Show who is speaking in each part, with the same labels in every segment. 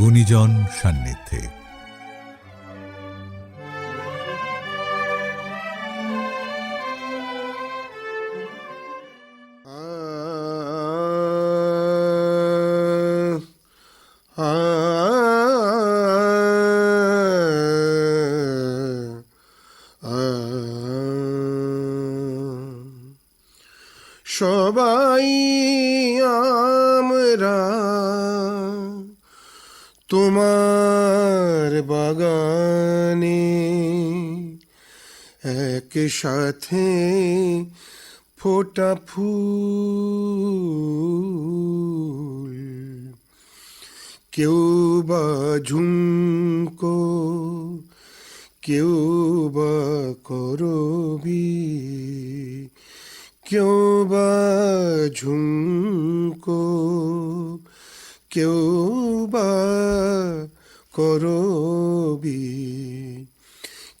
Speaker 1: গুণীজন সান্নিধ্যে।
Speaker 2: সাথে ফোটা ফুল। কেউ বা ঝুমকো, কেউ বা করবি কেউ বা ঝুমকো, কেউ বা করবি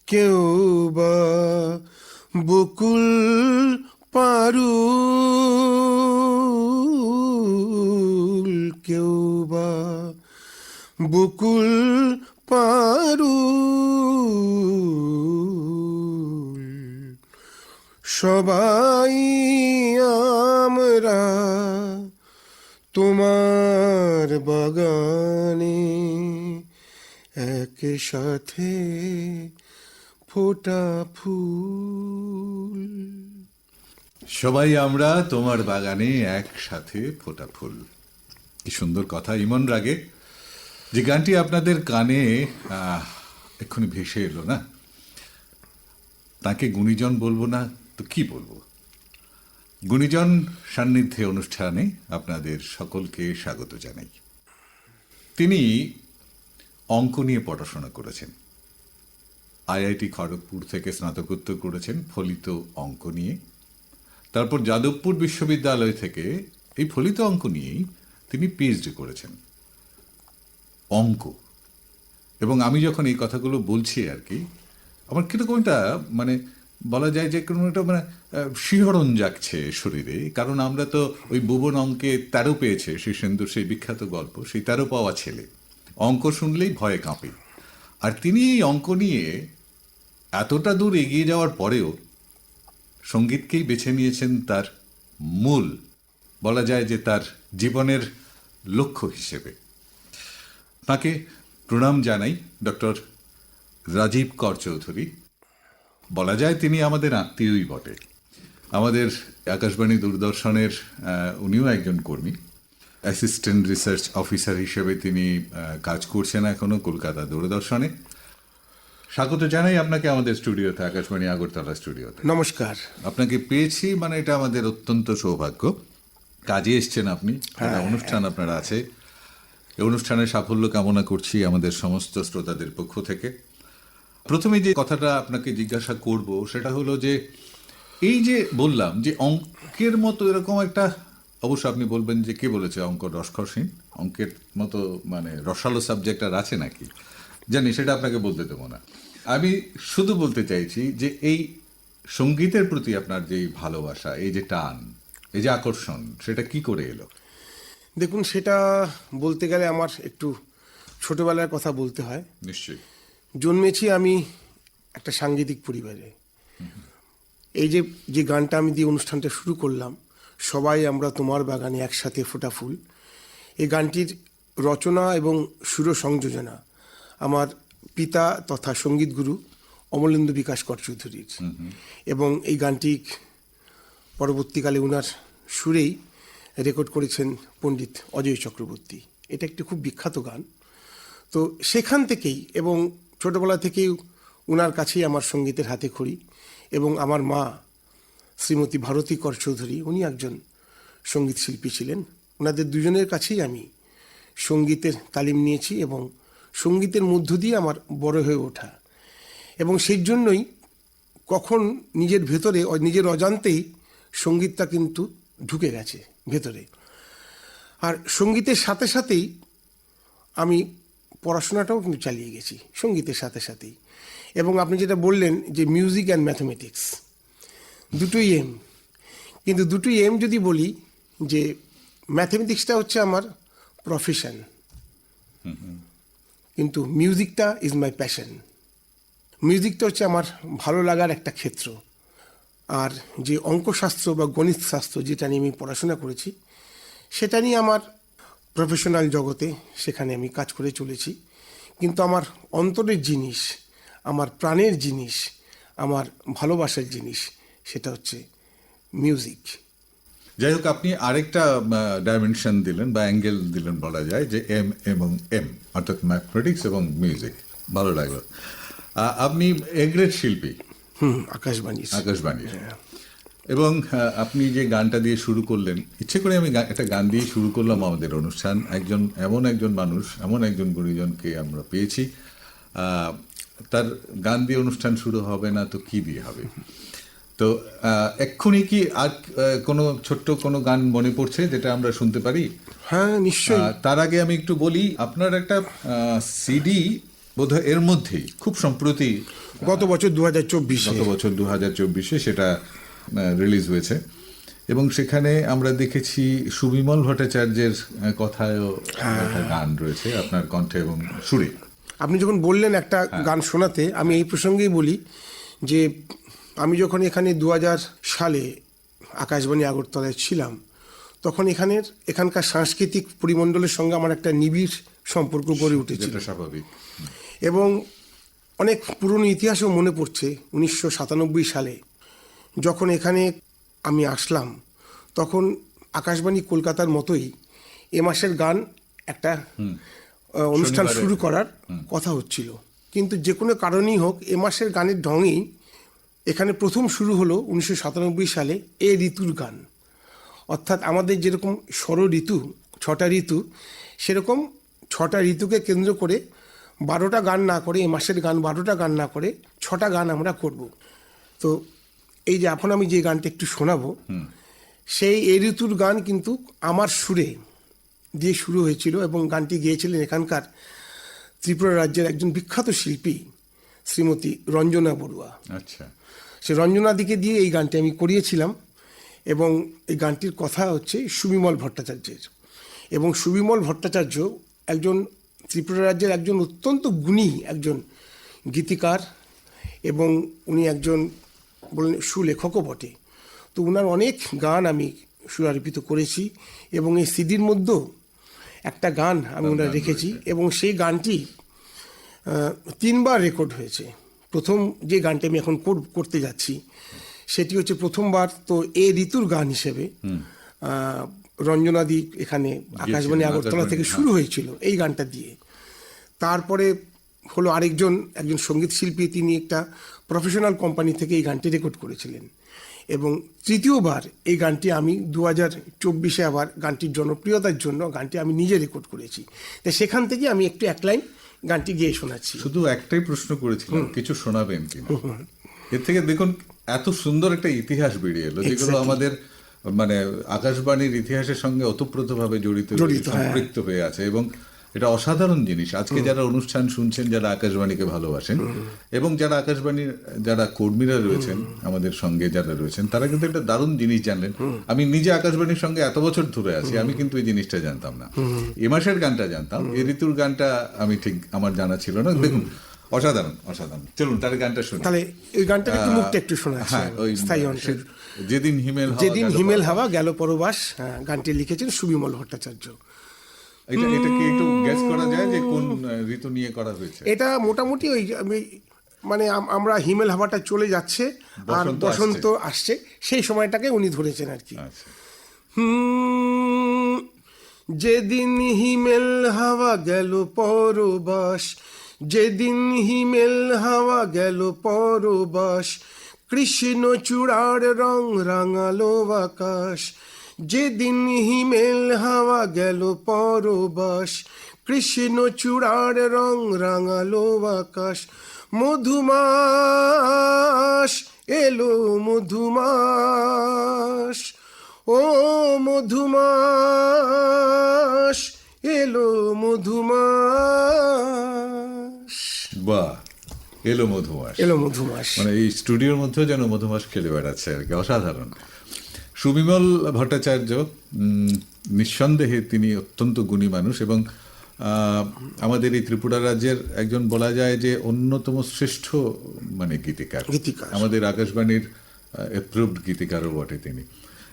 Speaker 2: কেউ বা বকুল পারুল কেউ বা বকুল পারু সবাই আমরা তোমার বাগানে এক সাথে ফোটা ফুল।
Speaker 1: সবাই আমরা তোমার বাগানে একসাথে ফোটা ফুল। কি সুন্দর কথা, ইমন রাগে। যে গানটি আপনাদের কানে এক্ষুনি ভেসে এলো না? তাকে গুণীজন বলব না, তো কি বলব? গুণীজন সান্নিধ্যে অনুষ্ঠানে আপনাদের সকলকে স্বাগত জানাই। তিনি অঙ্ক নিয়ে পড়াশোনা করেছেন। আইআইটি খড়গপুর থেকে স্নাতকোত্তর করেছেন ফলিত অঙ্ক নিয়ে। তারপর যাদবপুর বিশ্ববিদ্যালয় থেকে এই ফলিত অঙ্ক নিয়েই তিনি পিএইচডি করেছেন। অঙ্ক। এবং আমি যখন এই কথাগুলো বলছি আর কি, আমার কীরকম একটা মানে বলা যায় যে কোনো একটা মানে শিহরণ জাগছে শরীরে। কারণ আমরা তো ওই ভুবন অঙ্কে তেরো পেয়েছে শীর্ষেন্দুর সেই বিখ্যাত গল্প, সেই তেরো পাওয়া ছেলে। অঙ্ক শুনলেই ভয়ে কাঁপে। আর তিনি এই অঙ্ক নিয়ে এতটা দূর এগিয়ে যাওয়ার পরেও সঙ্গীতকেই বেছে নিয়েছেন তার মূল, বলা যায় যে তার জীবনের লক্ষ্য হিসেবে। তাকে প্রণাম জানাই ডক্টর রাজীব কর চৌধুরী। বলা যায় তিনি আমাদের আত্মীয়ই বটে। আমাদের আকাশবাণী দূরদর্শনের উনিও একজন কর্মী। অ্যাসিস্ট্যান্ট রিসার্চ অফিসার হিসেবে তিনি কাজ করছেন এখনও কলকাতা দূরদর্শনে। স্বাগত জানাই আপনাকে আমাদের স্টুডিওতে আকাশবাণী আগরতলা স্টুডিওতে।
Speaker 2: নমস্কার।
Speaker 1: আপনাকে পেয়েছি মানে এটা আমাদের অত্যন্ত সৌভাগ্য। কাজে এসছেন আপনি অনুষ্ঠান আপনার আছে। এই অনুষ্ঠানের সাফল্য কামনা করছি আমাদের সমস্ত শ্রোতাদের পক্ষ থেকে। প্রথমে যে কথাটা আপনাকে জিজ্ঞাসা করব সেটা হলো যে এই যে বললাম যে অঙ্কের মতো এরকম একটা অবশ্য আপনি বলবেন যে কে বলেছে অঙ্ক রসকসীন অঙ্কের মতো মানে রসালো সাবজেক্ট আর আছে নাকি? জানি সেটা আপনাকে বলতে দেবো না। আমি শুধু বলতে চাইছি যে এই সঙ্গীতের প্রতি আপনার যে ভালোবাসা এই যে টান এই যে আকর্ষণ সেটা কি করে এলো?
Speaker 2: দেখুন সেটা বলতে গেলে আমার একটু ছোটবেলার কথা বলতে হয়।
Speaker 1: নিশ্চয়ই।
Speaker 2: জন্মেছি আমি একটা সাংগীতিক পরিবারে। এই যে যে গানটা আমি দিয়ে অনুষ্ঠানটা শুরু করলাম সবাই আমরা তোমার বাগানে একসাথে ফোটা ফুল। এই গানটির রচনা এবং সুর সংযোজনা আমার পিতা তথা সংগীত গুরু অমলেন্দু বিকাশ কর চৌধুরীর এবং এই গানটি পরবর্তীকালে উনার সুরেই রেকর্ড করেছেন পণ্ডিত অজয় চক্রবর্তী। এটা একটি খুব বিখ্যাত গান। তো সেখান থেকেই এবং ছোটবেলা থেকেই উনার কাছেই আমার সঙ্গীতের হাতে খড়ি এবং আমার মা শ্রীমতী ভারতী কর চৌধুরী উনি একজন সংগীত শিল্পী ছিলেন। ওনাদের দুজনের কাছেই আমি সঙ্গীতের তালিম নিয়েছি এবং সঙ্গীতের মধ্য দিয়ে আমার বড় হয়ে ওঠা। এবং সেই জন্যই কখন নিজের ভেতরে, নিজের অজান্তেই সঙ্গীতটা কিন্তু ঢুকে গেছে ভেতরে। আর সঙ্গীতের সাথে সাথেই আমি পড়াশোনাটাও কিন্তু চালিয়ে গেছি, সঙ্গীতের সাথে সাথেই। এবং আপনি যেটা বললেন যে মিউজিক অ্যান্ড ম্যাথমেটিক্স দুটোই এম কিন্তু দুটোই এম যদি বলি যে ম্যাথমেটিক্সটা হচ্ছে আমার প্রফেশন কিন্তু মিউজিকটা ইজ মাই প্যাশন মিউজিকটা হচ্ছে আমার ভালো লাগার একটা ক্ষেত্র। আর যে অঙ্কশাস্ত্র বা গণিত শাস্ত্র যেটা নিয়ে আমি পড়াশোনা করেছি, সেটা নিয়ে আমার প্রফেশনাল জগতে সেখানে আমি কাজ করে চলেছি। কিন্তু আমার অন্তরের জিনিস, আমার প্রাণের জিনিস, আমার ভালোবাসার জিনিস, সেটা হচ্ছে মিউজিক
Speaker 1: যাই হোক আপনি আরেকটা ডাইমেনশন দিলেন বা অ্যাঙ্গেল দিলেন বলা যায় যে এম এবং এম অর্থাৎ ম্যাথমেটিক্স এবং মিউজিক ভালো লাগল। আপনি এগ্রেড শিল্পী।
Speaker 2: আকাশবাণী। আকাশবাণী।
Speaker 1: আকাশবাণীর এবং আপনি যে গানটা দিয়ে শুরু করলেন ইচ্ছে করে আমি একটা গান দিয়ে শুরু করলাম আমাদের অনুষ্ঠান। একজন এমন একজন মানুষ এমন একজন গুণীজনকে আমরা পেয়েছি। তার গান দিয়ে অনুষ্ঠান শুরু হবে না তো কি দিয়ে হবে? তো এক্ষুনি কি আর কোনো ছোট্ট কোনো গান মনে পড়ছে যেটা আমরা শুনতে পারি?
Speaker 2: হ্যাঁ নিশ্চয়ই।
Speaker 1: তার আগে আমি একটু বলি আপনার একটা সিডি বোধহয় এর মধ্যেই খুব সম্প্রতি
Speaker 2: গত বছর দু হাজার চব্বিশ।
Speaker 1: গত বছর দু হাজার চব্বিশে সেটা রিলিজ হয়েছে। এবং সেখানে আমরা দেখেছি সুবিমল ভট্টাচার্যের কথায়ও একটা গান রয়েছে আপনার কণ্ঠে এবং সুরে।
Speaker 2: আপনি যখন বললেন একটা
Speaker 1: হ্যাঁ।
Speaker 2: গান শোনাতে আমি এই প্রসঙ্গেই বলি যে আমি যখন এখানে দু হাজার সালে আকাশবাণী আগরতলায় ছিলাম তখন এখানের এখানকার সাংস্কৃতিক পরিমণ্ডলের সঙ্গে আমার একটা নিবিড় সম্পর্ক গড়ে উঠেছিল।
Speaker 1: স্বাভাবিক।
Speaker 2: এবং অনেক পুরনো ইতিহাসও মনে পড়ছে উনিশশো সাতানব্বই সালে। যখন এখানে আমি আসলাম তখন আকাশবাণী কলকাতার মতোই এ মাসের গান একটা অনুষ্ঠান শুরু করার কথা হচ্ছিল। কিন্তু যে কোনো কারণেই হোক এ মাসের গানের ঢঙেই এখানে প্রথম শুরু হলো উনিশশো সাতানব্বই সালে এ ঋতুর গান। অর্থাৎ আমাদের যেরকম ষড় ঋতু ছটা ঋতু সেরকম ছটা ঋতুকে কেন্দ্র করে বারোটা গান না করে এ মাসের গান বারোটা গান না করে ছটা গান আমরা করব। তো এই যে এখন আমি যে গানটা একটু শোনাবো সেই এ ঋতুর গান কিন্তু আমার সুরে দিয়ে শুরু হয়েছিল এবং গানটি গেয়েছিলেন এখানকার ত্রিপুরা রাজ্যের একজন বিখ্যাত শিল্পী শ্রীমতী রঞ্জনা বড়ুয়া।
Speaker 1: আচ্ছা।
Speaker 2: সে রঞ্জনা দিকে দিয়ে এই গানটি আমি করিয়েছিলাম এবং এই গানটির কথা হচ্ছে সুবিমল ভট্টাচার্যের। এবং সুবিমল ভট্টাচার্য একজন ত্রিপুরা রাজ্যের একজন অত্যন্ত গুণী একজন গীতিকার এবং উনি একজন বলেন সুলেখকও বটে। তো ওনার অনেক গান আমি সুরারোপিত করেছি এবং এই সিডির মধ্যেও একটা গান আমি ওনার রেখেছি এবং সেই গানটি তিনবার রেকর্ড হয়েছে। প্রথম যে গানটি আমি এখন করতে যাচ্ছি সেটি হচ্ছে প্রথমবার তো এ ঋতুর গান হিসেবে রঞ্জনাদি এখানে আকাশবাণী আগরতলা থেকে শুরু হয়েছিল এই গানটা দিয়ে। তারপরে হলো আরেকজন একজন সংগীত শিল্পী তিনি একটা প্রফেশনাল কোম্পানি থেকে এই গানটি রেকর্ড করেছিলেন। এবং তৃতীয়বার এই গানটি আমি দু হাজার চব্বিশে আবার গানটির জনপ্রিয়তার জন্য গানটি আমি নিজে রেকর্ড করেছি। তাই সেখান থেকে আমি একটু এক লাইন গানটি গিয়ে শোনাচ্ছি।
Speaker 1: শুধু একটাই প্রশ্ন করেছিলাম কিছু শোনাবেন কি এর থেকে দেখুন এত সুন্দর একটা ইতিহাস বেরিয়ে এলো। যেগুলো আমাদের মানে আকাশবাণীর ইতিহাসের সঙ্গে অতপ্রতভাবে জড়িত
Speaker 2: জড়িত, হ্যাঁ।
Speaker 1: সম্পৃক্ত হয়ে আছে এবং এটা অসাধারণ জিনিস। আজকে যারা অনুষ্ঠান শুনছেন যারা আকাশবাণীকে ভালোবাসেন এবং যারা আকাশবাণীর যারা কর্মীরা রয়েছেন আমাদের সঙ্গে যারা রয়েছেন তারা কিন্তু একটা দারুণ জিনিস জানলেন। আমি নিজে আকাশবাণীর সঙ্গে এত বছর ধরে আছি আমি কিন্তু এই জিনিসটা জানতাম না। এ মাসের গানটা জানতাম এ ঋতুর গানটা আমি ঠিক আমার জানা ছিল না। দেখুন অসাধারণ অসাধারণ। চলুন তার গানটা শুনি।
Speaker 2: তাহলে এই গানটা একটু মুখটা একটু শোনাচ্ছি।
Speaker 1: হ্যাঁ ওই
Speaker 2: স্থায়ী
Speaker 1: অংশের যেদিন হিমেল
Speaker 2: যেদিন হিমেল হাওয়া গেল পরবাস হ্যাঁ, গানটি লিখেছেন সুবিমল ভট্টাচার্য।
Speaker 1: এটা এটা কি একটু গেস করা যায় যে কোন ঋতু নিয়ে করা হয়েছে?
Speaker 2: এটা মোটামুটি ওই মানে আমরা হিমেল হাওয়াটা চলে যাচ্ছে আর
Speaker 1: বসন্ত
Speaker 2: আসছে। সেই সময়টাকে উনি ধরেছেন আর কি।
Speaker 1: আচ্ছা।
Speaker 2: যেদিন হিমেল হাওয়া গেল পরবাস যেদিন হিমেল হাওয়া গেল পরবাস কৃষ্ণ চূড়ার রং রাঙালো আকাশ যেদিন হিমেল হাওয়া গেল পরবাস কৃষ্ণ চূড়ার রং রাঙালো আকাশ মধুমাস এলো মধুমাস ও মধুমাস এলো মধুমাস।
Speaker 1: বাহ এলো মধুমাস।
Speaker 2: এলো মধুমাস।
Speaker 1: মানে এই স্টুডিওর মধ্যেও যেন মধুমাস খেলে বেড়াচ্ছে আর কি অসাধারণ। সুবিমল ভট্টাচার্য নিঃসন্দেহে তিনি অত্যন্ত গুণী মানুষ এবং আমাদের এই ত্রিপুরা রাজ্যের একজন বলা যায় যে অন্যতম শ্রেষ্ঠ মানে গীতিকার।
Speaker 2: গীতিকার।
Speaker 1: আমাদের আকাশবাণীর অ্যাপ্রুভড গীতিকারও বটে তিনি।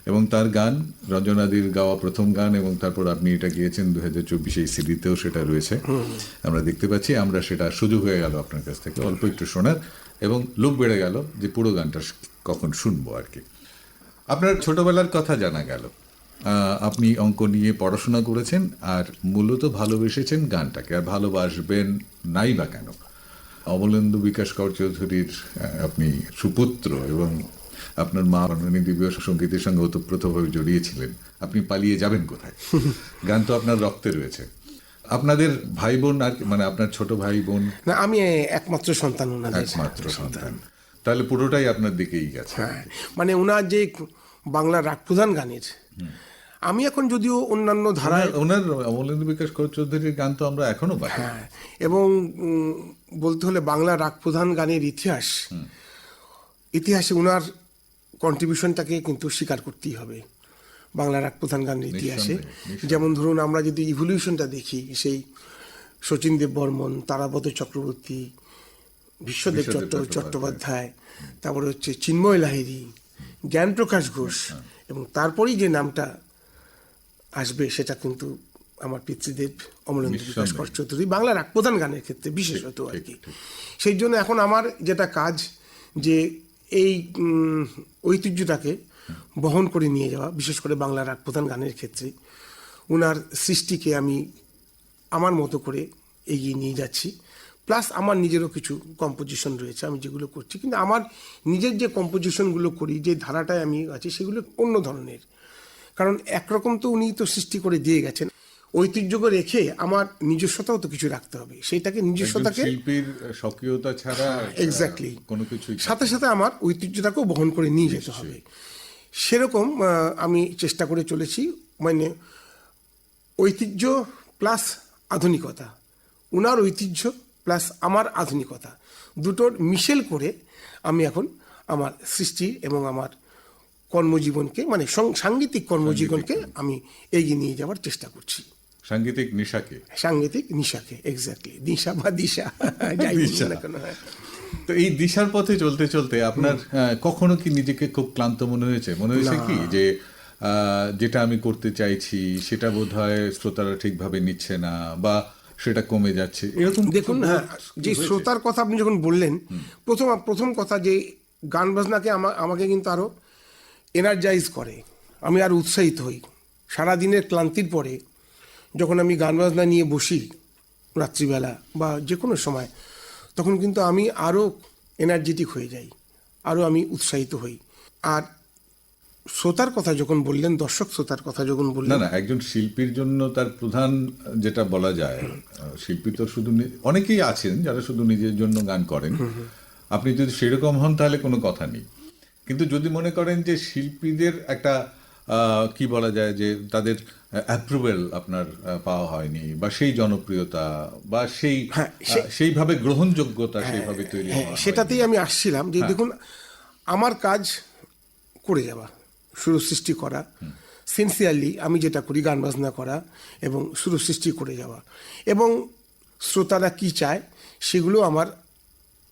Speaker 1: এবং তার গান রঞ্জনাদির গাওয়া প্রথম গান এবং তারপর আপনি এটা গিয়েছেন দু হাজার চব্বিশে এই সিডিতেও সেটা রয়েছে। আমরা দেখতে পাচ্ছি আমরা সেটা সুযোগ হয়ে গেল আপনার কাছ থেকে অল্প একটু শোনার এবং লোক বেড়ে গেল যে পুরো গানটা কখন শুনব আর কি। আপনার ছোটবেলার কথা জানা গেল। আপনি অঙ্ক নিয়ে পড়াশোনা করেছেন আর মূলত ভালোবেসেছেন গানটাকে আর ভালোবাসবেন নাই বা কেন? অমলেন্দু বিকাশ কর চৌধুরীর আপনি সুপুত্র এবং আপনার মা বর্ণনী দিব্য সঙ্গীতের সঙ্গে ওতপ্রোতভাবে জড়িয়েছিলেন। আপনি পালিয়ে যাবেন কোথায়? গান তো আপনার রক্তে রয়েছে। আপনাদের ভাই বোন আর মানে আপনার ছোট ভাই বোন
Speaker 2: না আমি একমাত্র সন্তান
Speaker 1: একমাত্র সন্তান। তাহলে পুরোটাই আপনার দিকেই গেছে।
Speaker 2: হ্যাঁ মানে ওনার যে বাংলা রাগ প্রধান গানের আমি এখন যদিও অন্যান্য ধারায়
Speaker 1: ওনার অমলেন্দু বিকাশ কর চৌধুরীর গান তো আমরা এখনও পাই
Speaker 2: হ্যাঁ এবং বলতে হলে বাংলা রাগ প্রধান গানের ইতিহাস ইতিহাসে ওনার কন্ট্রিবিউশনটাকে কিন্তু স্বীকার করতেই হবে বাংলা রাগ প্রধান গানের ইতিহাসে। যেমন ধরুন আমরা যদি ইভলিউশনটা দেখি সেই শচীন দেব বর্মন তারাপদ চক্রবর্তী বিশ্বদেব
Speaker 1: বিশ্বদেব
Speaker 2: চট্ট
Speaker 1: চট্টোপাধ্যায়।
Speaker 2: তারপরে হচ্ছে চিন্ময় লাহিড়ী জ্ঞানপ্রকাশ ঘোষ এবং তারপরেই যে নামটা আসবে সেটা কিন্তু আমার পিতৃদেব অমলেন্দু বিকাশ। কর চৌধুরী বাংলা রাগ প্রধান গানের ক্ষেত্রে বিশেষত আর কি। সেই জন্য এখন আমার যেটা কাজ যে এই ঐতিহ্যটাকে বহন করে নিয়ে যাওয়া বিশেষ করে বাংলার এক প্রধান গানের ক্ষেত্রে ওনার সৃষ্টিকে আমি আমার মতো করে এগিয়ে নিয়ে যাচ্ছি। প্লাস আমার নিজেরও কিছু কম্পোজিশন রয়েছে আমি যেগুলো করছি। কিন্তু আমার নিজের যে কম্পোজিশনগুলো করি যে ধারাটায় আমি আছি সেগুলো অন্য ধরনের। কারণ একরকম তো উনি তো সৃষ্টি করে দিয়ে গেছেন। ঐতিহ্যকে রেখে আমার নিজস্বতাও তো কিছু রাখতে হবে। সেইটাকে নিজস্বতাকে
Speaker 1: শিল্পীর স্বকীয়তা ছাড়া
Speaker 2: এক্স্যাক্টলি
Speaker 1: কোনো কিছুই
Speaker 2: সাথে সাথে আমার ঐতিহ্যটাকেও বহন করে নিয়ে যেতে হবে। সেরকম আমি চেষ্টা করে চলেছি। মানে ঐতিহ্য প্লাস আধুনিকতা। উনার ঐতিহ্য প্লাস আমার আধুনিকতা। দুটোর মিশেল করে আমি এখন আমার সৃষ্টি এবং আমার কর্মজীবনকে মানে সাংগীতিক কর্মজীবনকে আমি এগিয়ে নিয়ে যাওয়ার চেষ্টা করছি।
Speaker 1: সাংগীতিক নিশাকে?
Speaker 2: সাংগীতিক নিশাকে এক্স্যাক্টলি দিশা বা দিশা যাই। না কেন হ্যাঁ।
Speaker 1: তো এই দিশার পথে চলতে চলতে আপনার কখনো কি নিজেকে খুব ক্লান্ত মনে হয়েছে? মনে হয়েছে কি যে যেটা আমি করতে চাইছি সেটা বোধ হয় শ্রোতারা ঠিকভাবে নিচ্ছে না বা সেটা কমে যাচ্ছে। এরকম
Speaker 2: দেখুন হ্যাঁ যে শ্রোতার কথা আপনি যখন বললেন প্রথম প্রথম কথা যে গান বাজনাকে আমা- আমাকে কিন্তু আরও এনার্জাইজ করে। আমি আরও উৎসাহিত হই। সারাদিনের ক্লান্তির পরে যখন আমি গান বাজনা নিয়ে বসি রাত্রিবেলা বা যে কোনো সময় তখন কিন্তু আমি আরও এনার্জেটিক হয়ে যাই। আরও আমি উৎসাহিত হই। আর শ্রোতার কথা যখন বললেন দর্শক শ্রোতার কথা যখন বললেন
Speaker 1: না না একজন শিল্পীর জন্য তার প্রধান যেটা বলা যায় শিল্পী তো শুধু অনেকেই আছেন যারা শুধু নিজের জন্য গান করেন। আপনি যদি সেরকম হন তাহলে কোনো কথা নেই। কিন্তু যদি মনে করেন যে শিল্পীদের একটা কি বলা যায় যে তাদের অ্যাপ্রুভেল আপনার পাওয়া হয়নি বা সেই জনপ্রিয়তা বা সেই
Speaker 2: হ্যাঁ,
Speaker 1: সেইভাবে গ্রহণযোগ্যতা সেইভাবে তৈরি
Speaker 2: হ্যাঁ সেটাতেই আমি আসছিলাম যে দেখুন আমার কাজ করে যাওয়া সুর সৃষ্টি করা। সিনসিয়ারলি আমি যেটা করি গান বাজনা করা এবং সুর সৃষ্টি করে যাওয়া। এবং শ্রোতারা কি চায় সেগুলো আমার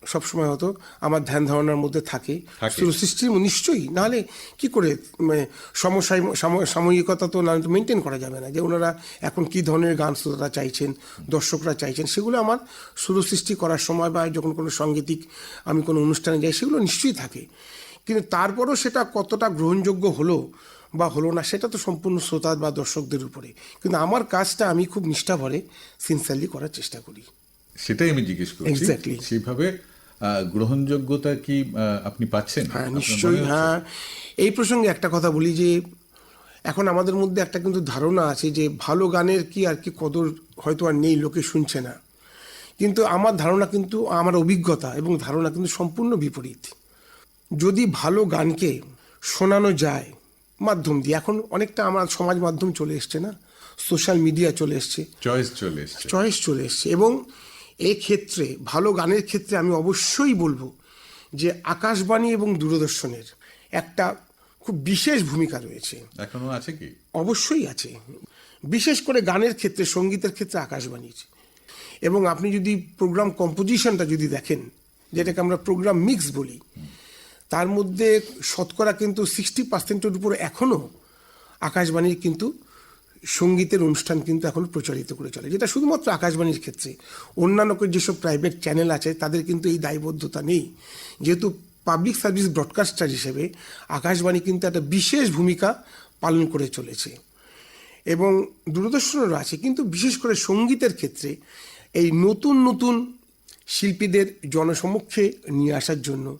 Speaker 2: সবসময় হতো আমার ধ্যান ধারণার মধ্যে থাকে। সৃষ্টি নিশ্চয়ই নাহলে কি করে মানে সমসায় সাম- সাময়িকতা তো না মেনটেন করা যাবে না। যে ওনারা এখন কি ধরনের গান শ্রোতারা চাইছেন দর্শকরা চাইছেন সেগুলো আমার সুর সৃষ্টি করার সময় বা যখন কোনো সাংগীতিক আমি কোনো অনুষ্ঠানে যাই সেগুলো নিশ্চয়ই থাকে। কিন্তু তারপরও সেটা কতটা গ্রহণযোগ্য হলো বা হলো না সেটা তো সম্পূর্ণ শ্রোতা বা দর্শকদের উপরে। কিন্তু আমার কাজটা আমি খুব নিষ্ঠা ভরে সিনসিয়ারলি করার চেষ্টা করি।
Speaker 1: সেটাই আমি জিজ্ঞেস করছি।
Speaker 2: Exactly.
Speaker 1: সেইভাবে গ্রহণযোগ্যতা কি আপনি পাচ্ছেন?
Speaker 2: হ্যাঁ নিশ্চয়ই হ্যাঁ। এই প্রসঙ্গে একটা কথা বলি যে এখন আমাদের মধ্যে একটা কিন্তু ধারণা আছে যে ভালো গানের কি আর কি কদর হয়তো আর নেই লোকে শুনছে না। কিন্তু আমার ধারণা কিন্তু আমার অভিজ্ঞতা এবং ধারণা কিন্তু সম্পূর্ণ বিপরীত। যদি ভালো গানকে শোনানো যায় মাধ্যম দিয়ে এখন অনেকটা আমার সমাজ মাধ্যম চলে এসছে না সোশ্যাল মিডিয়া চলে এসছে।
Speaker 1: চয়েস চলে এসছে।
Speaker 2: চয়েস চলে এসছে এবং এই ক্ষেত্রে ভালো গানের ক্ষেত্রে আমি অবশ্যই বলব যে আকাশবাণী এবং দূরদর্শনের একটা খুব বিশেষ ভূমিকা রয়েছে।
Speaker 1: এখনও আছে কি?
Speaker 2: অবশ্যই আছে। বিশেষ করে গানের ক্ষেত্রে সঙ্গীতের ক্ষেত্রে আকাশবাণীর। এবং আপনি যদি প্রোগ্রাম কম্পোজিশনটা যদি দেখেন যেটাকে আমরা প্রোগ্রাম মিক্স বলি তার মধ্যে শতকরা কিন্তু সিক্সটি পার্সেন্টের উপরে এখনও আকাশবাণীর কিন্তু সঙ্গীতের অনুষ্ঠান কিন্তু এখন প্রচারিত করে চলে, যেটা শুধুমাত্র আকাশবাণীর ক্ষেত্রে। অন্যান্য যেসব প্রাইভেট চ্যানেল আছে, তাদের কিন্তু এই দায়বদ্ধতা নেই। যেহেতু পাবলিক সার্ভিস ব্রডকাস্টার হিসেবে আকাশবাণী কিন্তু একটা বিশেষ ভূমিকা পালন করে চলেছে। এবং দূরদর্শনেরও আছে, কিন্তু বিশেষ করে সঙ্গীতের ক্ষেত্রে এই নতুন নতুন শিল্পীদের জনসমক্ষে নিয়ে আসার জন্য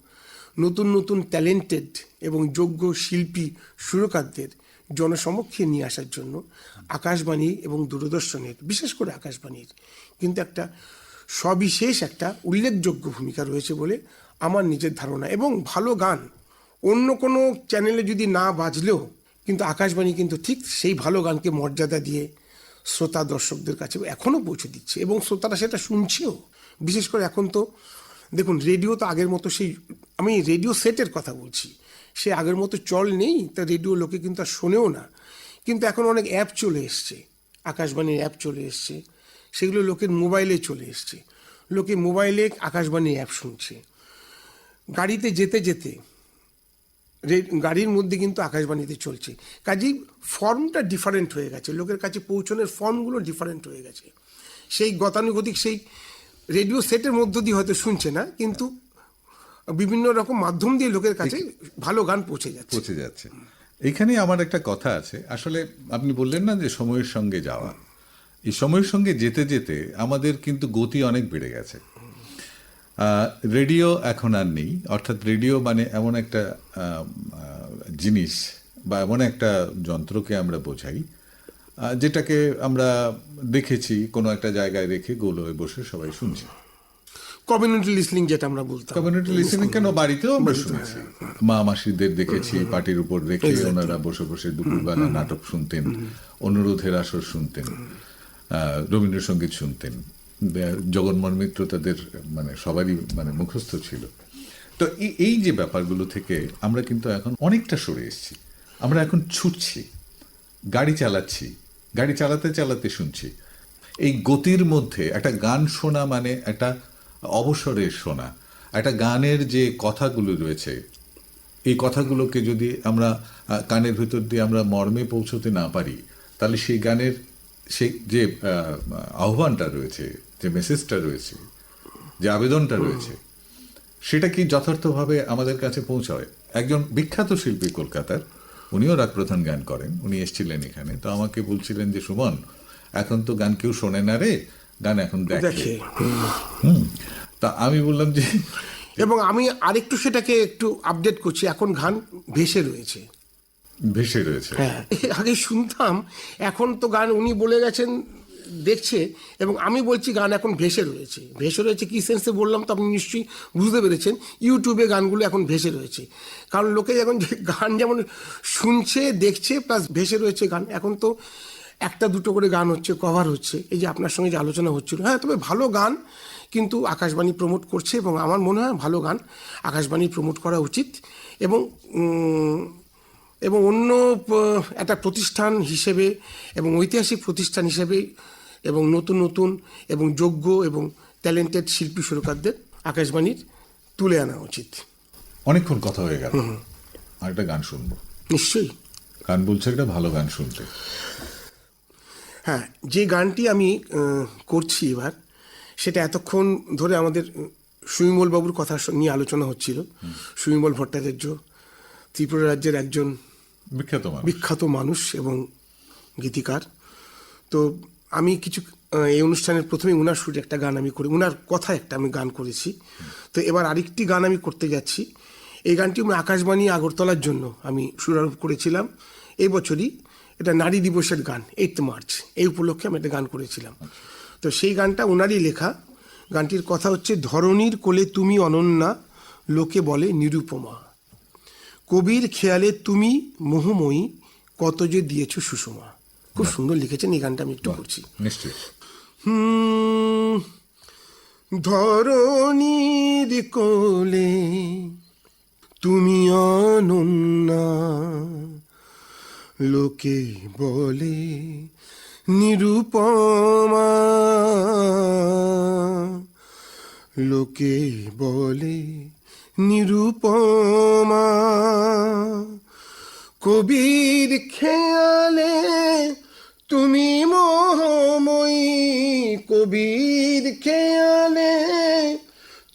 Speaker 2: নতুন নতুন ট্যালেন্টেড এবং যোগ্য শিল্পী সুরকারদের জনসমক্ষে নিয়ে আসার জন্য আকাশবাণী এবং দূরদর্শনের, বিশেষ করে আকাশবাণীর কিন্তু একটা সবিশেষ একটা উল্লেখযোগ্য ভূমিকা রয়েছে বলে আমার নিজের ধারণা এবং ভালো গান অন্য কোনো চ্যানেলে যদি না বাজলেও কিন্তু আকাশবাণী কিন্তু ঠিক সেই ভালো গানকে মর্যাদা দিয়ে শ্রোতা দর্শকদের কাছে এখনও পৌঁছে দিচ্ছে এবং শ্রোতারা সেটা শুনছেও। বিশেষ করে এখন তো দেখুন রেডিও তো আগের মতো সেই আমি রেডিও সেটের কথা বলছি। সে আগের মতো চল নেই, তা রেডিও লোকে কিন্তু আর শোনেও না। কিন্তু এখন অনেক অ্যাপ চলে এসছে, আকাশবাণীর অ্যাপ চলে এসছে। সেগুলো লোকের মোবাইলে চলে এসছে। লোকে মোবাইলে আকাশবাণীর অ্যাপ শুনছে। গাড়িতে যেতে যেতে গাড়ির মধ্যে কিন্তু আকাশবাণীতে চলছে। কাজেই ফর্মটা ডিফারেন্ট হয়ে গেছে। লোকের কাছে পৌঁছানোর ফর্মগুলো ডিফারেন্ট হয়ে গেছে। সেই গতানুগতিক সেই রেডিও সেটের মধ্য দিয়ে হয়তো শুনছে না, কিন্তু বিভিন্ন রকম মাধ্যম দিয়ে লোকের কাছে ভালো গান পৌঁছে যাচ্ছে।
Speaker 1: পৌঁছে যাচ্ছে। এখানে আমার একটা কথা আছে। আসলে আপনি বললেন না যে সময়ের সঙ্গে যাওয়া। এই সময়ের সঙ্গে যেতে যেতে আমাদের কিন্তু গতি অনেক বেড়ে গেছে। আহ, রেডিও এখন আর নেই। অর্থাৎ রেডিও মানে এমন একটা জিনিস বা এমন একটা যন্ত্রকে আমরা বোঝাই যেটাকে আমরা দেখেছি কোনো একটা জায়গায় রেখে গোল হয়ে বসে সবাই শুনছি।
Speaker 2: কমিউনিটি লিসনিং যেটা আমরা বলতাম।
Speaker 1: কমিউনিটি লিসেনিং কেন? বাড়িতেও আমরা শুনেছি। মা মাসিদের দেখেছি উপর রেখে ওনারা বসে বসে দুপুরবেলা নাটক শুনতেন অনুরোধের আসর শুনতেন রবীন্দ্রসঙ্গীত শুনতেন। জগন্মোহন মিত্র তাদের মানে সবারই মানে মুখস্থ ছিল। তো এই যে ব্যাপারগুলো থেকে আমরা কিন্তু এখন অনেকটা সরে এসেছি। আমরা এখন ছুটছি গাড়ি চালাচ্ছি গাড়ি চালাতে চালাতে শুনছি। এই গতির মধ্যে একটা গান শোনা মানে একটা অবসরের শোনা। একটা গানের যে কথাগুলো রয়েছে এই কথাগুলোকে যদি আমরা কানের ভিতর দিয়ে আমরা মর্মে পৌঁছতে না পারি তাহলে সেই গানের সেই যে আহ্বানটা রয়েছে যে মেসেজটা রয়েছে যে আবেদনটা রয়েছে সেটা কি যথার্থভাবে আমাদের কাছে পৌঁছায়? একজন বিখ্যাত শিল্পী কলকাতার উনিও রাগ প্রধান গান করেন উনি এসেছিলেন এখানে। তো আমাকে বলছিলেন যে সুমন এখন তো গান কেউ শোনে না রে গান এখন দেখে। হুম। তা আমি বললাম যে
Speaker 2: এবং আমি আরেকটু সেটাকে একটু আপডেট করছি। এখন গান ভেসে রয়েছে।
Speaker 1: ভেসে রয়েছে।
Speaker 2: হ্যাঁ। আগে শুনতাম এখন তো গান উনি বলে গেছেন দেখছে এবং আমি বলছি গান এখন ভেসে রয়েছে। ভেসে রয়েছে কী সেন্সে বললাম তো আপনি নিশ্চয়ই বুঝতে পেরেছেন। ইউটিউবে গানগুলো এখন ভেসে রয়েছে। কারণ লোকে এখন গান যেমন শুনছে দেখছে প্লাস ভেসে রয়েছে গান। এখন তো একটা দুটো করে গান হচ্ছে কভার হচ্ছে। এই যে আপনার সঙ্গে যে আলোচনা হচ্ছিল হ্যাঁ তবে ভালো গান কিন্তু আকাশবাণী প্রমোট করছে এবং আমার মনে হয় ভালো গান আকাশবাণী প্রমোট করা উচিত। এবং এবং অন্য একটা প্রতিষ্ঠান হিসেবে এবং ঐতিহাসিক প্রতিষ্ঠান হিসেবে এবং নতুন নতুন এবং যোগ্য এবং ট্যালেন্টেড শিল্পী সুরকারদের আকাশবাণীর তুলে আনা উচিত।
Speaker 1: অনেকক্ষণ কথা হয়ে গেল। আর একটা গান শুনব।
Speaker 2: নিশ্চয়ই।
Speaker 1: গান বলছে একটা ভালো গান শুনতে।
Speaker 2: হ্যাঁ যে গানটি আমি করছি এবার সেটা এতক্ষণ ধরে আমাদের সুইমল বাবুর কথা নিয়ে আলোচনা হচ্ছিল। সুইমল ভট্টাচার্য ত্রিপুরা রাজ্যের একজন
Speaker 1: বিখ্যাত
Speaker 2: বিখ্যাত মানুষ এবং গীতিকার। তো আমি কিছু এই অনুষ্ঠানের প্রথমে উনার সুরে একটা গান আমি করি উনার কথা একটা আমি গান করেছি। তো এবার আরেকটি গান আমি করতে যাচ্ছি। এই গানটি আমি আকাশবাণী আগরতলার জন্য আমি সুরারোপ করেছিলাম। এই বছরই এটা নারী দিবসের গান এইট মার্চ এই উপলক্ষে আমি একটা গান করেছিলাম। তো সেই গানটা ওনারই লেখা। গানটির কথা হচ্ছে ধরণীর কোলে তুমি অনন্যা লোকে বলে নিরুপমা। কবির খেয়ালে তুমি মোহময়ী কত যে দিয়েছ সুষমা। খুব সুন্দর লিখেছেন এই গানটা আমি একটু করছি ধরণীর কোলে তুমি অনন্যা লোকে বলে, নিরুপমা। লোকে বলে, নিরুপমা। কবির খেয়ালে তুমি মোহময়ী। কবির খেয়ালে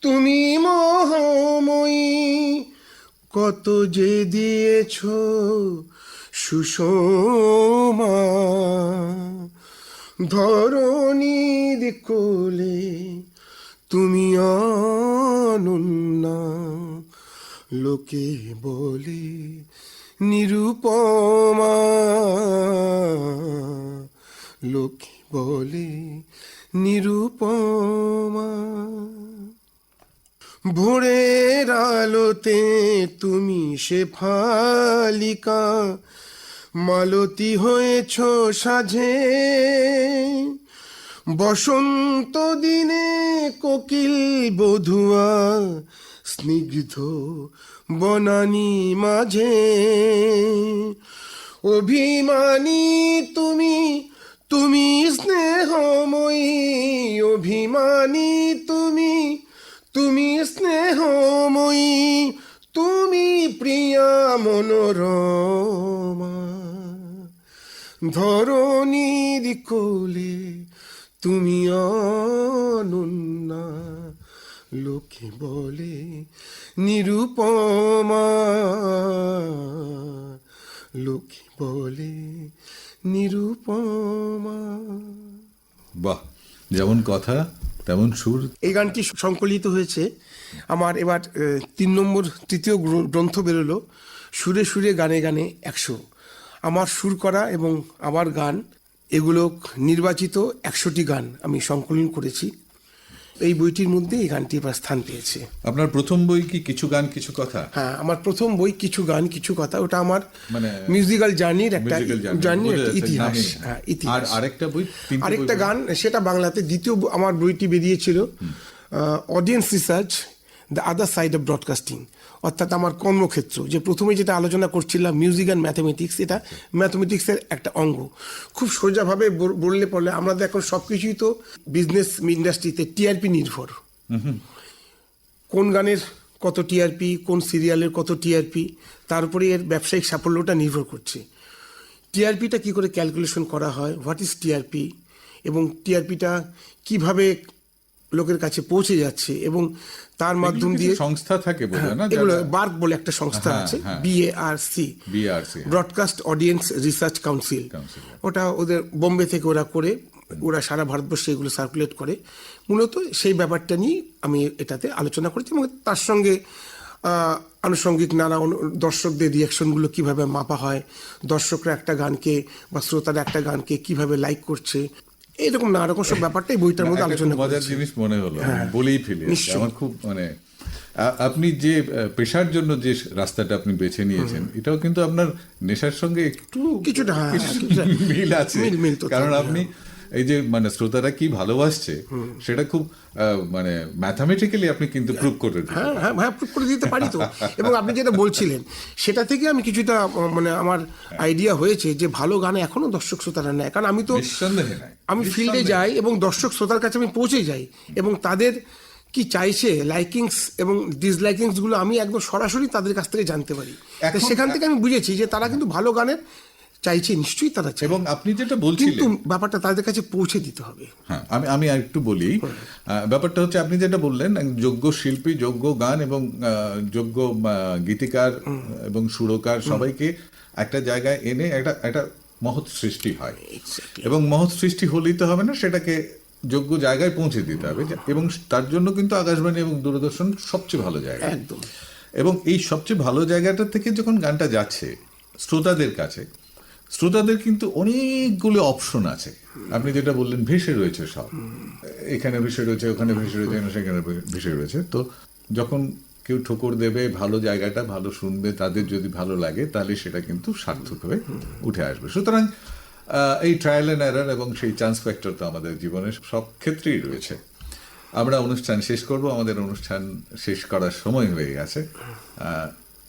Speaker 2: তুমি মোহময়ী। কত যে দিয়েছ সুষমা। ধরণীর কোলে, তুমি অনন্যা। লোকে বলে নিরুপমা। লোকে বলে নিরুপমা। ভোরের আলোতে তুমি সে ফালিকা মালতী হয়েছ সাঝে। বসন্ত দিনে কোকিল বধুয়া, স্নিগ্ধ বনানি মাঝে। অভিমানী তুমি তুমি স্নেহময়ী। অভিমানী তুমি তুমি স্নেহময়ী। তুমি প্রিয়া মনোরমা। ধরণীর কোলে তুমি অনন্যা। লোকে বলে নিরুপমা। লোকে বলে নিরুপমা।
Speaker 1: বাহ যেমন কথা তেমন সুর।
Speaker 2: এই গানটি সংকলিত হয়েছে। আমার এবার তিন নম্বর তৃতীয় গ্র- গ্রন্থ বেরোলো। সুরে সুরে গানে গানে একশো। আমার সুর করা এবং আমার গান এগুলো নির্বাচিত একশোটি গান আমি সংকলন করেছি। এই বইটির মধ্যে এই গানটি এবার স্থান পেয়েছে।
Speaker 1: আপনার প্রথম বই কি কিছু গান কিছু কথা?
Speaker 2: হ্যাঁ আমার প্রথম বই কিছু গান কিছু কথা ওটা আমার
Speaker 1: মানে
Speaker 2: মিউজিক্যাল জার্নির একটা জার্নির একটা ইতিহাস। হ্যাঁ ইতিহাস।
Speaker 1: আরেকটা বই
Speaker 2: আরেকটা গান সেটা বাংলাতে দ্বিতীয় আমার বইটি বেরিয়েছিল audience research the other side of broadcasting অর্থাৎ আমার কর্মক্ষেত্র যে প্রথমে যেটা আলোচনা করছিলাম মিউজিক অ্যান্ড ম্যাথমেটিক্স এটা ম্যাথমেটিক্সের একটা অঙ্গ। খুব সোজাভাবে বললে পড়লে আমাদের এখন সব কিছুই তো বিজনেস ইন্ডাস্ট্রিতে টিআরপি নির্ভর। কোন গানের কত টিআরপি কোন সিরিয়ালের কত টিআরপি তার উপরে এর ব্যবসায়িক সাফল্যটা নির্ভর করছে। টিআরপিটা কি করে ক্যালকুলেশন করা হয়? হোয়াট ইজ টিআরপি এবং টিআরপিটা কীভাবে লোকের কাছে পৌঁছে যাচ্ছে এবং তার মাধ্যম দিয়ে
Speaker 1: সংস্থা থাকে বোঝা
Speaker 2: এগুলো বার্ক বলে একটা সংস্থা
Speaker 1: হ্যাঁ,
Speaker 2: আছে
Speaker 1: হ্যাঁ।
Speaker 2: BARC
Speaker 1: BRC
Speaker 2: broadcast audience research council ওটা ওদের বোম্বে থেকে ওরা করে ওরা সারা ভারতবর্ষে এগুলো সার্কুলেট করে। মূলত সেই ব্যাপারটা নিয়ে আমি এটাতে আলোচনা করেছি এবং তার সঙ্গে আনুষঙ্গিক নানা দর্শকদের রিয়াকশনগুলো কীভাবে মাপা হয় দর্শকরা একটা গানকে বা শ্রোতারা একটা গানকে কীভাবে লাইক করছে এইরকম নানা রকম সব ব্যাপারটাই বইটার মধ্যে আলোচনা
Speaker 1: মজার জিনিস মনে হলো বলেই ফেলে আমার খুব মানে আপনি যে পেশার জন্য যে রাস্তাটা আপনি বেছে নিয়েছেন এটাও কিন্তু আপনার নেশার সঙ্গে একটু
Speaker 2: কিছুটা, হ্যাঁ,
Speaker 1: মিল আছে।
Speaker 2: মিল- মিল তো
Speaker 1: কারণ আপনি এই যে মানে শ্রোতারা কি ভালোবাসছে সেটা খুব মানে ম্যাথামেটিক্যালি আপনি কিন্তু প্রুভ করে
Speaker 2: হ্যাঁ হ্যাঁ হ্যাঁ proof করে দিতে পারি তো। এবং আপনি যেটা বলছিলেন সেটা থেকে আমি কিছুটা মানে আমার আইডিয়া হয়েছে যে ভালো গান এখনও দর্শক শ্রোতারা নেয়। কারণ আমি তো আমি ফিল্ডে যাই এবং দর্শক শ্রোতার কাছে আমি পৌঁছে যাই এবং তাদের কি চাইছে লাইকিংস এবং ডিসলাইকিংসগুলো আমি একদম সরাসরি তাদের কাছ থেকে জানতে পারি। সেখান থেকে আমি বুঝেছি যে তারা কিন্তু ভালো গানের চাইছে নিশ্চয়ই তারা চাই
Speaker 1: এবং আপনি যেটা
Speaker 2: কিন্তু
Speaker 1: বলছিলেন
Speaker 2: ব্যাপারটা তাদের কাছে পৌঁছে দিতে হবে।
Speaker 1: হ্যাঁ আমি আমি একটু বলি ব্যাপারটা হচ্ছে আপনি যেটা বললেন যোগ্য শিল্পী যোগ্য গান এবং যোগ্য গীতিকার এবং সুরকার সবাইকে একটা জায়গায় এনে একটা একটা মহৎ সৃষ্টি হয়। এবং মহৎ সৃষ্টি হলেই তো হবে না সেটাকে যোগ্য জায়গায় পৌঁছে দিতে হবে। এবং তার জন্য কিন্তু আকাশবাণী এবং দূরদর্শন সবচেয়ে ভালো জায়গা।
Speaker 2: একদম।
Speaker 1: এবং এই সবচেয়ে ভালো জায়গাটা থেকে যখন গানটা যাচ্ছে শ্রোতাদের কাছে শ্রোতাদের কিন্তু অনেকগুলো অপশন আছে। আপনি যেটা বললেন, ভেসে রয়েছে সব। এখানে ভেসে রয়েছে, ওখানে ভেসে রয়েছে সেখানে ভেসে রয়েছে। তো যখন কেউ ঠোকর দেবে, ভালো জায়গাটা, ভালো শুনবে, তাদের যদি ভালো লাগে, তাহলে সেটা কিন্তু সার্থক হয়ে উঠে আসবে। সুতরাং এই ট্রায়াল অ্যান্ড এরার এবং সেই চান্স ফ্যাক্টর তো আমাদের জীবনের সব ক্ষেত্রেই রয়েছে। আমরা অনুষ্ঠান শেষ করব। আমাদের অনুষ্ঠান শেষ করার সময় হয়ে গেছে।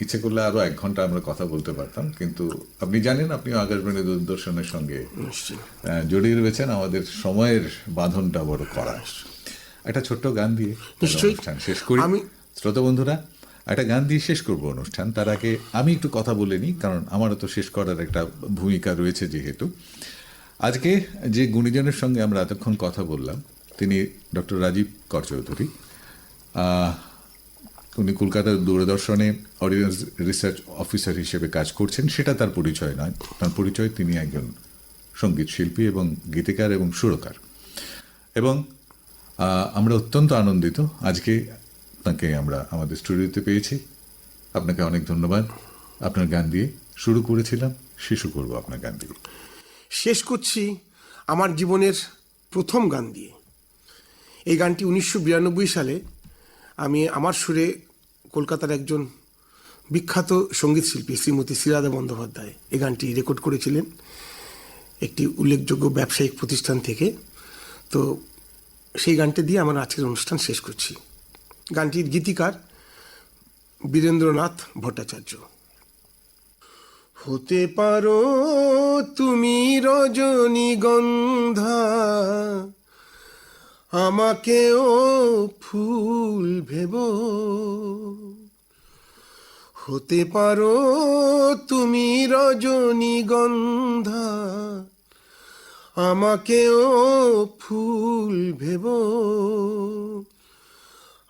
Speaker 1: ইচ্ছে করলে আরও এক ঘণ্টা আমরা কথা বলতে পারতাম কিন্তু আপনি জানেন আপনিও আকাশবাণী দূরদর্শনের সঙ্গে জড়িয়ে রয়েছেন। আমাদের সময়ের বাঁধনটা বড় করা। একটা ছোট্ট গান দিয়ে অনুষ্ঠান শেষ করি।
Speaker 2: আমি-
Speaker 1: শ্রোতা বন্ধুরা একটা গান দিয়ে শেষ করব অনুষ্ঠান। তার আগে আমি একটু কথা বলে নিই কারণ আমারও তো শেষ করার একটা ভূমিকা রয়েছে যেহেতু। আজকে যে গুণীজনের সঙ্গে আমরা এতক্ষণ কথা বললাম তিনি ডক্টর রাজীব কর চৌধুরী। আহ, উনি কলকাতার দূরদর্শনে অডিয়েন্স রিসার্চ অফিসার হিসেবে কাজ করছেন, সেটা তার পরিচয় নয়। তার পরিচয় তিনি একজন সংগীত শিল্পী এবং গীতিকার এবং সুরকার। এবং আমরা অত্যন্ত আনন্দিত। আজকে তাকে আমরা আমাদের স্টুডিওতে পেয়েছি। আপনাকে অনেক ধন্যবাদ। আপনার গান দিয়ে শুরু করেছিলাম, শিশু করব আপনার গান দিয়ে।
Speaker 2: শেষ করছি আমার জীবনের প্রথম গান দিয়ে। এই গানটি উনিশশো বিরানব্বই সালে আমি আমার সুরে কলকাতার একজন বিখ্যাত সংগীত শিল্পী শ্রীমতী শ্রীরাধা বন্দ্যোপাধ্যায় এই গানটি রেকর্ড করেছিলেন একটি উল্লেখযোগ্য ব্যবসায়িক প্রতিষ্ঠান থেকে। তো সেই গানটি দিয়ে আমার আজকের অনুষ্ঠান শেষ করছি। গানটির গীতিকার বীরেন্দ্রনাথ ভট্টাচার্য। হতে পারো তুমি রজনীগন্ধা আমাকেও ফুল ভেব। হতে পারো তুমি রজনীগন্ধা আমাকেও ফুল ভেব।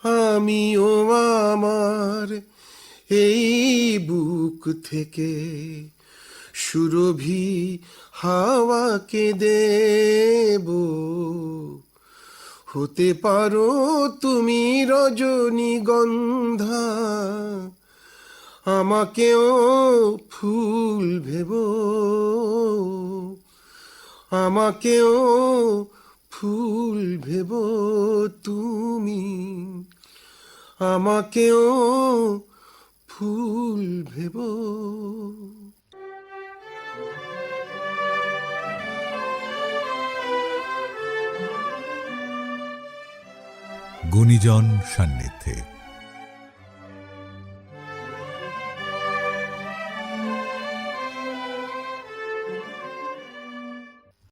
Speaker 2: আমিও আমার এই বুক থেকে সুরভি হাওয়াকে দেব। হতে পারো তুমি রজনীগন্ধা। আমাকেও ফুল ভেব। আমাকেও ফুল ভেব তুমি। আমাকেও ফুল ভেব।
Speaker 3: গুণীজন সান্নিধ্যে।